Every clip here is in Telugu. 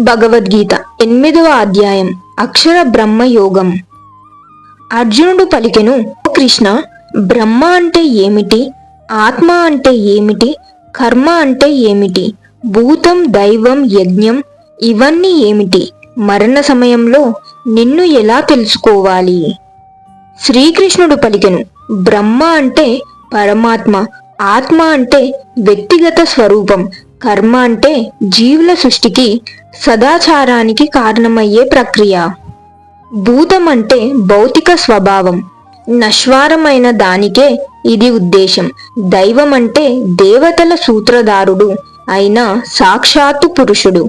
భగవద్గీత ఎనిమిదవ అధ్యాయం అక్షర బ్రహ్మ యోగం. అర్జునుడు పలికెను కృష్ణ బ్రహ్మ అంటే ఏమిటి? ఆత్మ అంటే ఏమిటి? కర్మ అంటే ఏమిటి? భూతం దైవం యజ్ఞం ఇవన్నీ ఏమిటి? మరణ సమయంలో నిన్ను ఎలా తెలుసుకోవాలి? శ్రీకృష్ణుడు పలికెను బ్రహ్మ అంటే పరమాత్మ ఆత్మ అంటే వ్యక్తిగత స్వరూపం కర్మ అంటే జీవుల సృష్టికి సదాచారానికి కారణమయ్యే ప్రక్రియ. భూతం అంటే భౌతిక స్వభావం. నశ్వారమైన దానికే ఇది ఉద్దేశం. దైవం అంటే దేవతల సూత్రధారుడు అయిన సాక్షాత్తు పురుషుడు.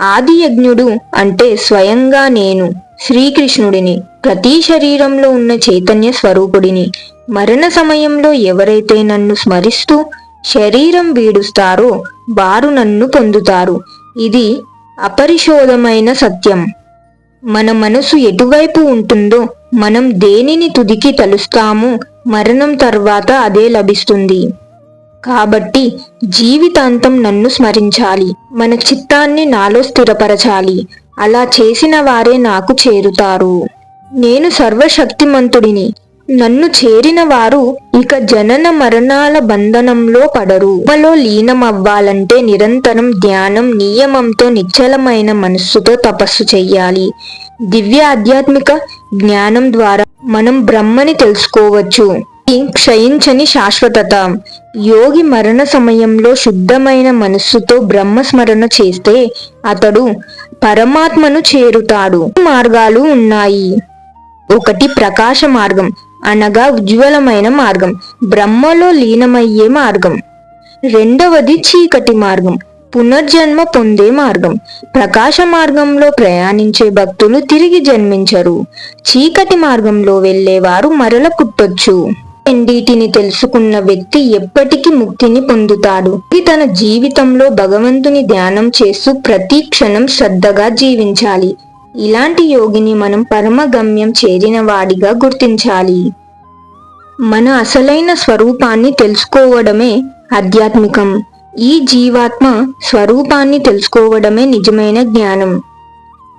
ఆది యజ్ఞుడు అంటే స్వయంగా నేను శ్రీకృష్ణుడిని ప్రతి శరీరంలో ఉన్న చైతన్య స్వరూపుడిని. మరణ సమయంలో ఎవరైతే నన్ను స్మరిస్తూ శరీరం వీడుస్తారో వారు నన్ను పొందుతారు. ఇది అపరిశోధమైన సత్యం. మన మనసు ఎటువైపు ఉంటుందో మనం దేనిని తుదికి తలుస్తామో మరణం తర్వాత అదే లభిస్తుంది. కాబట్టి జీవితాంతం నన్ను స్మరించాలి మన చిత్తాన్ని నాలో స్థిరపరచాలి. అలా చేసిన వారే నాకు చేరుతారు. నేను సర్వశక్తిమంతుడిని నన్ను చేరిన వారు ఇక జనన మరణాల బంధనంలో పడరు. ఉపలో లీనమవ్వాలంటే నిరంతరం ధ్యానం నియమంతో నిశ్చలమైన మనస్సుతో తపస్సు చెయ్యాలి. దివ్య ఆధ్యాత్మిక జ్ఞానం ద్వారా మనం బ్రహ్మని తెలుసుకోవచ్చు. ఇది క్షయించని శాశ్వతత. యోగి మరణ సమయంలో శుద్ధమైన మనస్సుతో బ్రహ్మస్మరణ చేస్తే అతడు పరమాత్మను చేరుతాడు. మార్గాలు ఉన్నాయి. ఒకటి ప్రకాశ మార్గం. అనగా ఉజ్వలమైన మార్గం బ్రహ్మలో లీనమయ్యే మార్గం. రెండవది చీకటి మార్గం పునర్జన్మ పొందే మార్గం. ప్రకాశ మార్గంలో ప్రయాణించే భక్తులు తిరిగి జన్మించరు. చీకటి మార్గంలో వెళ్ళేవారు మరల పుట్టొచ్చు రెండిటిని తెలుసుకున్న వ్యక్తి ఎప్పటికీ ముక్తిని పొందుతాడు. ఇది తన జీవితంలో భగవంతుని ధ్యానం చేస్తూ ప్రతి క్షణం శ్రద్ధగా జీవించాలి. ఇలాంటి యోగిని మనం పరమగమ్యం చేరిన వాడిగా గుర్తించాలి. మన అసలైన స్వరూపాన్ని తెలుసుకోవడమే ఆధ్యాత్మికం. ఈ జీవాత్మ స్వరూపాన్ని తెలుసుకోవడమే నిజమైన జ్ఞానం.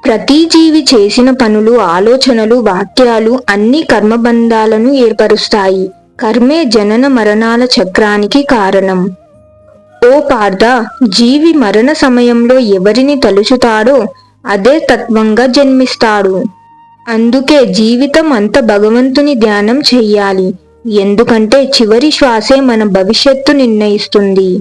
ప్రతి జీవి చేసిన పనులు ఆలోచనలు వాక్యాలు అన్ని కర్మబంధాలను ఏర్పరుస్తాయి. కర్మే జనన మరణాల చక్రానికి కారణం. ఓ పార్థ జీవి మరణ సమయంలో ఎవరిని తలుచుతాడో అదే తత్వంగా జన్మిస్తాడు. అందుకే జీవితం అంత భగవంతుని ధ్యానం చెయ్యాలి. ఎందుకంటే చివరి శ్వాసే మన భవిష్యత్తు నిర్ణయిస్తుంది.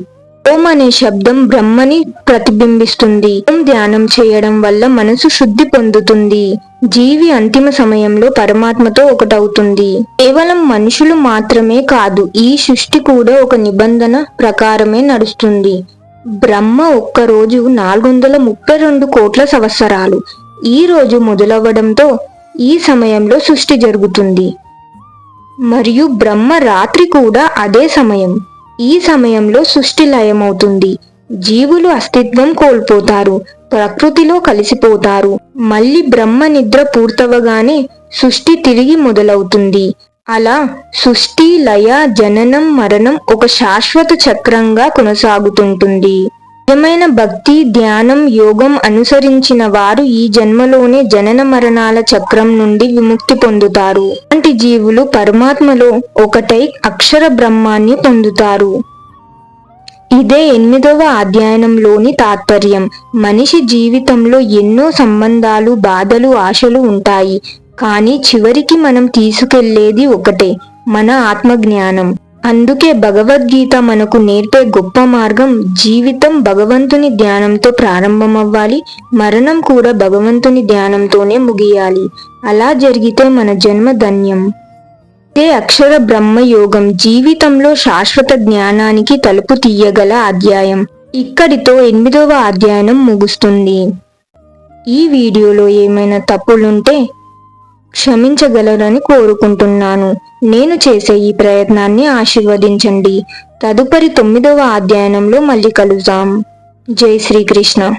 ఓం అనే శబ్దం బ్రహ్మని ప్రతిబింబిస్తుంది. ఓం ధ్యానం చేయడం వల్ల మనసు శుద్ధి పొందుతుంది. జీవి అంతిమ సమయంలో పరమాత్మతో ఒకటవుతుంది. కేవలం మనుషులు మాత్రమే కాదు ఈ సృష్టి కూడా ఒక నిబంధన ప్రకారమే నడుస్తుంది. బ్రహ్మ ఒక్క రోజు నాలుగు వందల ముప్పై రెండు కోట్ల సంవత్సరాలు. ఈ రోజు మొదలవ్వడంతో ఈ సమయంలో సృష్టి జరుగుతుంది. మరియు బ్రహ్మ రాత్రి కూడా అదే సమయం. ఈ సమయంలో సృష్టి లయమవుతుంది. జీవులు అస్తిత్వం కోల్పోతారు. ప్రకృతిలో కలిసిపోతారు. మళ్ళీ బ్రహ్మ నిద్ర పూర్తవగానే సృష్టి తిరిగి మొదలవుతుంది. అలా సృష్టి లయ జననం మరణం ఒక శాశ్వత చక్రంగా కొనసాగుతుంటుంది. నిజమైన భక్తి ధ్యానం యోగం అనుసరించిన వారు ఈ జన్మలోనే జనన మరణాల చక్రం నుండి విముక్తి పొందుతారు. అంటి జీవులు పరమాత్మలో ఒకటై అక్షర బ్రహ్మాన్ని పొందుతారు. ఇదే ఎనిమిదవ అధ్యయనంలోని తాత్పర్యం. మనిషి జీవితంలో ఎన్నో సంబంధాలు బాధలు ఆశలు ఉంటాయి. కానీ చివరికి మనం తీసుకెళ్ళేది ఒకటే మన ఆత్మజ్ఞానం. అందుకే భగవద్గీత మనకు నేర్పే గొప్ప మార్గం జీవితం భగవంతుని ధ్యానంతో ప్రారంభమవ్వాలి మరణం కూడా భగవంతుని ధ్యానంతోనే ముగియాలి. అలా జరిగితే మన జన్మ ధన్యం. ఇదే అక్షర బ్రహ్మయోగం జీవితంలో శాశ్వత జ్ఞానానికి తలుపు తీయగల అధ్యాయం. ఇక్కడితో ఎనిమిదవ అధ్యాయనం ముగుస్తుంది. ఈ వీడియోలో ఏమైనా తప్పులుంటే క్షమించగలరని కోరుకుంటున్నాను. నేను చేసే ఈ ప్రయత్నాన్ని ఆశీర్వదించండి. తదుపరి తొమ్మిదవ అధ్యయనంలో మళ్ళీ కలుద్దాం. జై శ్రీకృష్ణ.